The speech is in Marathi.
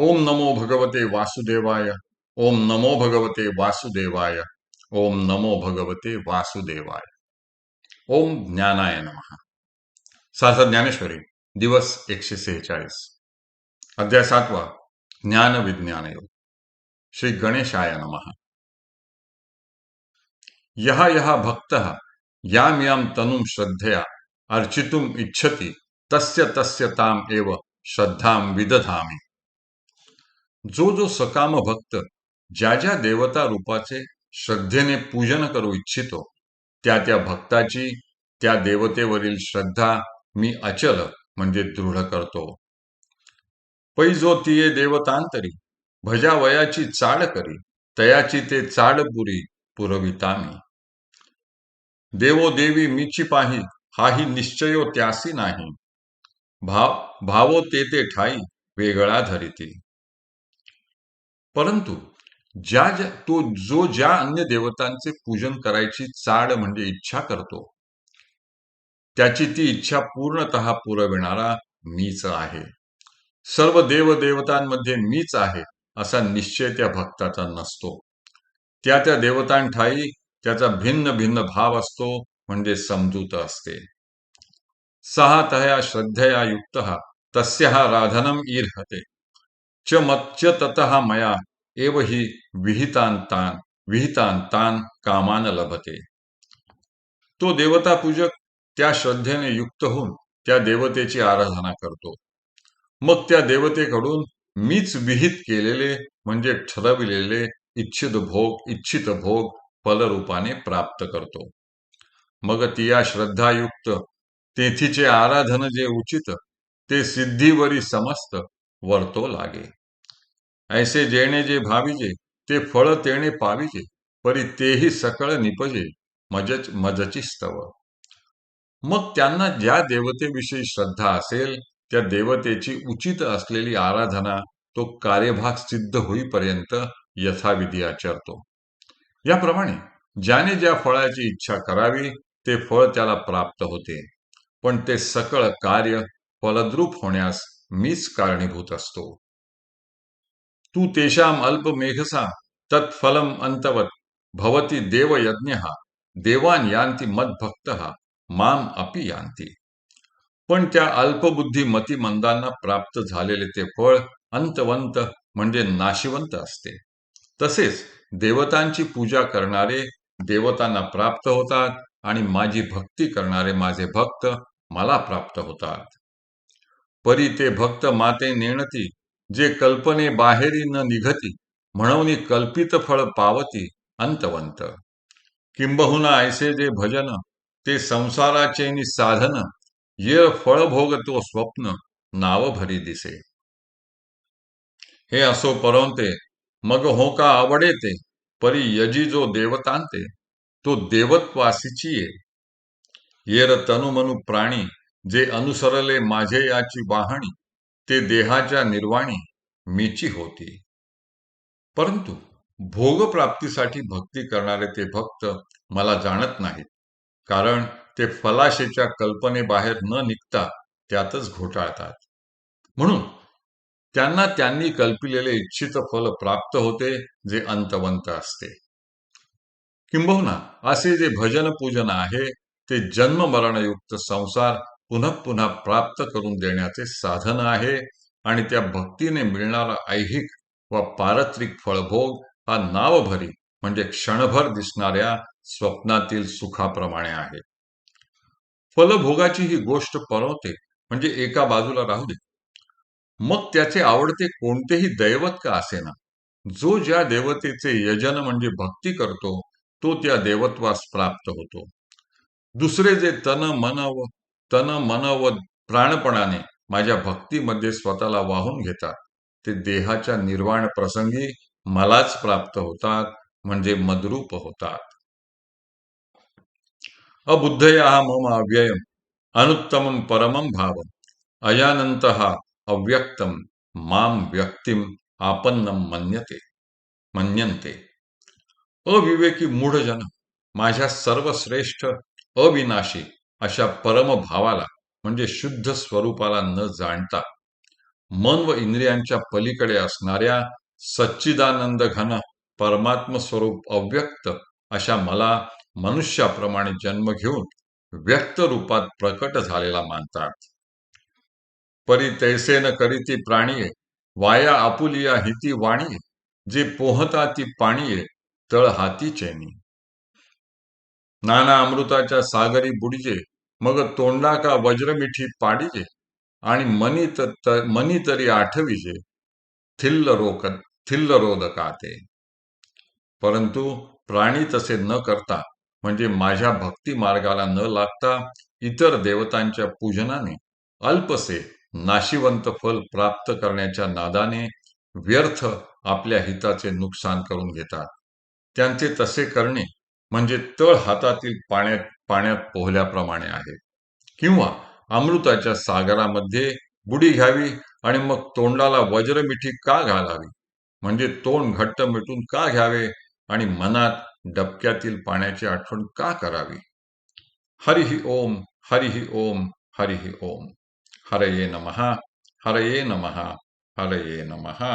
ओम नमो भगवते वासुदेवाय ओम नमो भगवते वासुदेवाय ओम नमो भगवते वासुदेवाय। ओम ज्ञानाय नमः। सासा ज्ञानेश्वरी दिवस एकशे सेहेचाळीस। अध्याय सातवा ज्ञान विज्ञान योग श्री गणेशाय नमः। यः यहा भक्त याम याम तनुम श्रद्धया अर्चितुम इच्छति तस्य तस्य ताम एव श्रद्धाम विदधामी। जो जो सकाम भक्त ज्या ज्या देवता रूपाचे श्रद्धेने पूजन करू इच्छितो त्या त्या भक्ताची त्या देवतेवरील श्रद्धा मी अचल म्हणजे दृढ करतो. पै जो तिये देवतांतरी भजावयाची चाड करी तयाची ते चाड पुरी पुरविता मी देवो देवी मीची पाही हाही निश्चयो त्यासी नाही. भाव भावो ते ते ठाई वेगळा धरिती. परंतु ज्या ज्या तो जो ज्या अन्य देवतांचे पूजन करायची चाड म्हणजे इच्छा करतो त्याची ती इच्छा पूर्णतः पुरविणारा मीच आहे. सर्व देव देवतांमध्ये मीच आहे असा निश्चय त्या भक्ताचा नसतो. त्या त्या देवतांठाई त्याचा भिन्न भिन्न भाव असतो म्हणजे समजूत असते. सहा तया श्रद्धया युक्त तस्य राधनम ईर्हते च मच्च तत मया एव ही विहितांतान विहितांतान कामान लभते. तो देवता पूजक त्या श्रद्धेने युक्त होऊन त्या देवतेची आराधना करतो. मग त्या देवतेकडून मीच विहित केलेले म्हणजे ठरविलेले इच्छित भोग इच्छित भोग फलरूपाने प्राप्त करतो. मग ती या श्रद्धायुक्त तेथीचे आराधन जे उचित ते सिद्धीवरी समस्त वर्तो लागे. ऐसे जेणे जे भाविजे ते फळ तेणे पाविजे परी तेही सकळ निपजे मजच मजची स्तव. मग त्यांना ज्या देवतेविषयी श्रद्धा असेल त्या देवतेची उचित असलेली आराधना तो कार्यभाग सिद्ध होईपर्यंत यथाविधी आचरतो. याप्रमाणे ज्याने ज्या फळाची इच्छा करावी ते फळ त्याला प्राप्त होते. पण ते सकळ कार्य फलद्रूप होण्यास मीच कारणीभूत असतो. तू तेषाम अल्प मेघसा तत्फलम अंतवत भवती देवयज्ञ देवान यांती मदभक्त माम अपि यांती पण त्या अल्पबुद्धी मतिमंदांना प्राप्त झालेले ते फळ अंतवंत म्हणजे नाशिवंत असते। तसेच देवतांची पूजा करणारे देवतांना प्राप्त होतात आणि माझी भक्ती करणारे माझे भक्त मला प्राप्त होतात। परी ते भक्त माते नेणती जे कल्पने बाहेरी न निघती म्हणून कल्पित फळ पावती अंतवंत. किंबहुना ऐसे जे भजन ते संसाराचे साधन ये फळ भोग तो स्वप्न नाव भरी दिसे. हे असो परवते मग हो का आवडे ते परी यजी जो देवतांते तो देवत्वासीची ये. येर तनुमनु प्राणी जे अनुसरले माझे याची वाहणी ते देहाच्या निर्वाणी मीची होती. परंतु भोगप्राप्तीसाठी भक्ती करणारे ते भक्त मला जाणत नाहीत कारण ते फलाशेच्या कल्पनेबाहेर न निघता त्यातच घोटाळतात. म्हणून त्यांना त्यांनी कल्पिलेले इच्छित फल प्राप्त होते जे अंतवंत असते. किंबहुना असे जे भजन पूजन आहे ते जन्ममरणयुक्त संसार पुन्हा पुन्हा प्राप्त करून देण्याचे साधन आहे आणि त्या भक्तीने मिळणारा ऐहिक व पारत्रिक फळभोग हा नावभरी म्हणजे क्षणभर दिसणाऱ्या स्वप्नातील सुखाप्रमाणे आहे. फलभोगाची ही गोष्ट परवते म्हणजे एका बाजूला राहू दे. मग त्याचे आवडते कोणतेही दैवत का असेना? जो ज्या देवतेचे यजन म्हणजे भक्ती करतो तो त्या देवत्वास प्राप्त होतो. दुसरे जे तन मन व तन मन व प्राणपणाने माझ्या भक्तीमध्ये स्वतःला वाहून घेतात. ते देहाच्या निर्वाण प्रसंगी मलाच प्राप्त होतात म्हणजे मद्रूप होतात. अबुद्धया मम अव्ययम अनुत्तम परमम भाव अयानंत अव्यक्तम माम व्यक्तिम आपन्नम मन्यते मन्यंते अविवेकी मूढजन माझ्या सर्वश्रेष्ठ अविनाशी अशा परमभावाला म्हणजे शुद्ध स्वरूपाला न जाणता मन व इंद्रियांच्या पलीकडे असणाऱ्या सच्चिदानंद घन परमात्म स्वरूप अव्यक्त अशा मला मनुष्याप्रमाणे जन्म घेऊन व्यक्त रूपात प्रकट झालेला मानतात. परी तैसे न करीती प्राणीये वाया आपुलिया हिती वाणी जे पोहता ती पाणीये तळ हाती चैनी. नाना अमृताच्या सागरी बुडजे मग तोंडा का वज्रमिठी पाडीजे आणि मनी तर मनी तरी आठविजे थिल्ल रोक थिल्ल रोदकाते परंतु प्राणी तसे न करता म्हणजे माझ्या भक्ती मार्गाला न लागता इतर देवतांच्या पूजनाने अल्पसे नाशिवंत फल प्राप्त करण्याच्या नादाने व्यर्थ आपल्या हिताचे नुकसान करून घेतात. त्यांचे तसे करणे म्हणजे तळ हातातील पाण्यात पाण्यात पोहल्याप्रमाणे आहे. किंवा अमृताच्या सागरामध्ये बुडी घ्यावी आणि मग तोंडाला वज्रमिठी का घालावी? म्हणजे तोंड घट्ट मिटून का घ्यावे आणि मनात डबक्यातील पाण्याची आठवण का करावी? हरिही ओम हरिही ओम हरिही ओम. हरये नमहा हरये नमहा हरये नमहा